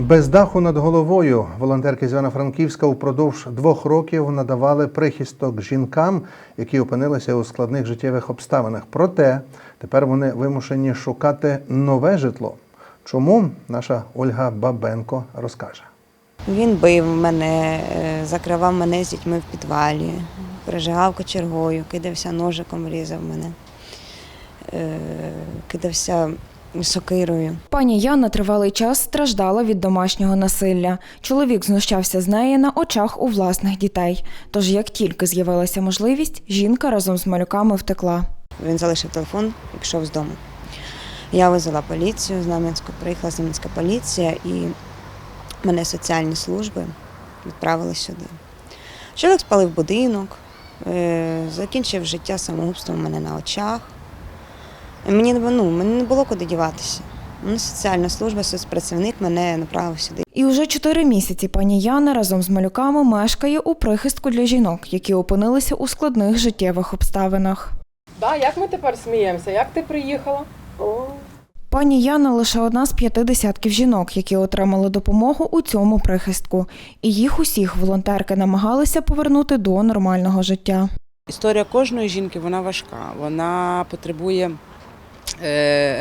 Без даху над головою волонтерки з Івано-Франківська впродовж двох років надавали прихисток жінкам, які опинилися у складних життєвих обставинах. Проте тепер вони вимушені шукати нове житло. Чому наша Ольга Бабенко розкаже. Він бив мене, е, закривав мене з дітьми в підвалі, пережигав кочергою, кидався ножиком, різав мене, е, кидався сокирою. Пані Яна тривалий час страждала від домашнього насилля. Чоловік знущався з неї на очах у власних дітей. Тож, як тільки з'явилася можливість, жінка разом з малюками втекла. Він залишив телефон і пішов з дому. Я визвала поліцію, Знам'янську, приїхала Знам'янська поліція і мене соціальні служби відправили сюди. Чоловік спалив будинок, е, закінчив життя самогубством у мене на очах. Мені, ну, мені не було куди діватися. Ну, Соціальна служба, соцпрацівник мене направив сюди. І вже чотири місяці пані Яна разом з малюками мешкає у прихистку для жінок, які опинилися у складних життєвих обставинах. Да, як ми тепер сміємося? Як ти приїхала? О, Пані Яна лише одна з п'яти десятків жінок, які отримали допомогу у цьому прихистку. І їх усіх волонтерки намагалися повернути до нормального життя. Історія кожної жінки вона важка. Вона потребує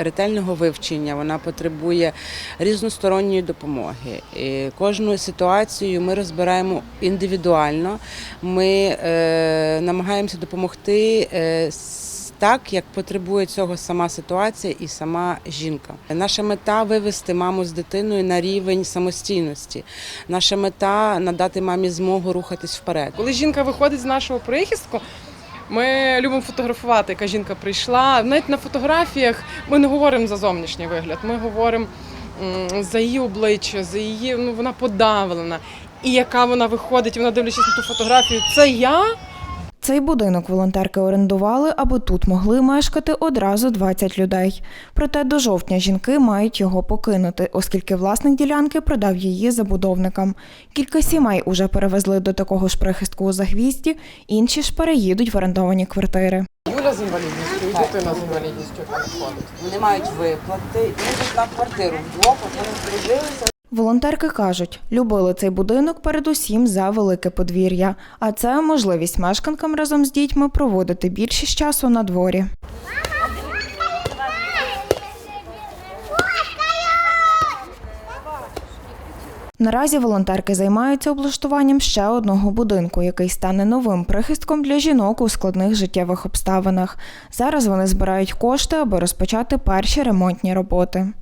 ретельного вивчення, вона потребує різносторонньої допомоги. І кожну ситуацію ми розбираємо індивідуально. Ми е, намагаємося допомогти. е, так, як потребує цього сама ситуація і сама жінка. Наша мета вивести маму з дитиною на рівень самостійності. Наша мета надати мамі змогу рухатись вперед. Коли жінка виходить з нашого прихистку, ми любимо фотографувати, яка жінка прийшла. Навіть на фотографіях ми не говоримо за зовнішній вигляд, ми говоримо за її обличчя, за її, ну вона подавлена. І яка вона виходить, вона дивлячись на ту фотографію, це я. Цей будинок волонтерки орендували, аби тут могли мешкати одразу 20 людей. Проте до жовтня жінки мають його покинути, оскільки власник ділянки продав її забудовникам. Кілька сімей уже перевезли до такого ж прихистку у Загвізді, інші ж переїдуть в орендовані квартири. Юля з інвалідністю, і дитина з інвалідністю яка. Вони мають виплати, їдуть на квартиру вдвох, вони здружилися. Волонтерки кажуть, любили цей будинок передусім за велике подвір'я, а це можливість мешканкам разом з дітьми проводити більшість часу на дворі. Наразі волонтерки займаються облаштуванням ще одного будинку, який стане новим прихистком для жінок у складних життєвих обставинах. Зараз вони збирають кошти, аби розпочати перші ремонтні роботи.